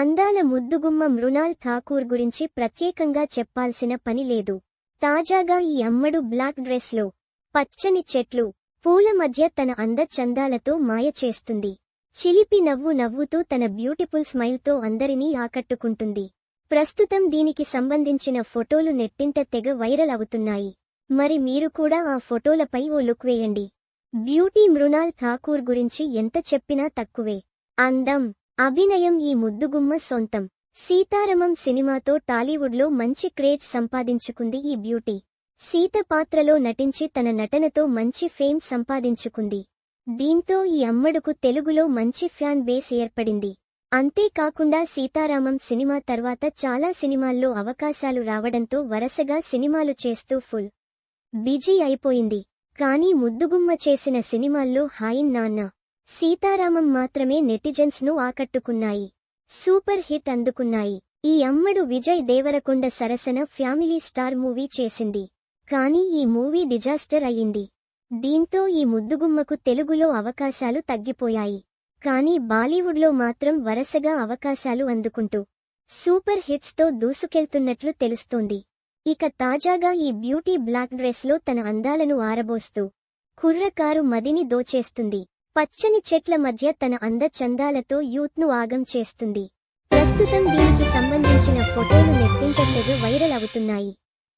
అందాల ముద్దుగుమ్మ మృణాల్ ఠాకూర్ గురించి ప్రత్యేకంగా చెప్పాల్సిన పని లేదు. తాజాగా ఈ అమ్మడు బ్లాక్ డ్రెస్లో పచ్చని చెట్లు పూల మధ్య తన అందచందాలతో మాయ చేస్తుంది. చిలిపి నవ్వు నవ్వుతూ తన బ్యూటిఫుల్ స్మైల్తో అందరినీ ఆకట్టుకుంటుంది. ప్రస్తుతం దీనికి సంబంధించిన ఫోటోలు నెట్టింట తెగ వైరల్ అవుతున్నాయి. మరి మీరు కూడా ఆ ఫోటోలపై ఓ లుక్ వేయండి. బ్యూటీ మృణాల్ ఠాకూర్ గురించి ఎంత చెప్పినా తక్కువే. అందం. అభినయం ఈ ముద్దుగుమ్మ సొంతం. సీతారామం సినిమాతో టాలీవుడ్లో మంచి క్రేజ్ సంపాదించుకుంది ఈ బ్యూటీ. సీత పాత్రలో నటించి తన నటనతో మంచి ఫేమ్ సంపాదించుకుంది. దీంతో ఈ అమ్మడుకు తెలుగులో మంచి ఫ్యాన్ బేస్ ఏర్పడింది. అంతేకాకుండా సీతారామం సినిమా తర్వాత చాలా సినిమాల్లో అవకాశాలు రావడంతో వరసగా సినిమాలు చేస్తూ ఫుల్ బిజీ అయిపోయింది. కానీ ముద్దుగుమ్మ చేసిన సినిమాల్లో హాయిన్ నాన్న. సీతారామం మాత్రమే నెటిజన్స్ను ఆకట్టుకున్నాయి. సూపర్ హిట్ అందుకున్నాయి. ఈ అమ్మడు విజయ్ దేవరకొండ సరసన ఫ్యామిలీ స్టార్ మూవీ చేసింది. కానీ ఈ మూవీ డిజాస్టర్ అయ్యింది. దీంతో ఈ ముద్దుగుమ్మకు తెలుగులో అవకాశాలు తగ్గిపోయాయి. కానీ బాలీవుడ్లో మాత్రం వరసగా అవకాశాలు అందుకుంటూ సూపర్ హిట్స్తో దూసుకెళ్తున్నట్లు తెలుస్తోంది. ఇక తాజాగా ఈ బ్యూటీ బ్లాక్ డ్రెస్లో తన అందాలను ఆరబోస్తూ కుర్రకారు మదిని దోచేస్తుంది. పచ్చని చెట్ల మధ్య తన అందచందాలతో యూత్ను ఆగం చేస్తుంది. ప్రస్తుతం దీనికి సంబంధించిన ఫోటోలు నెట్టింట వైరల్ అవుతున్నాయి.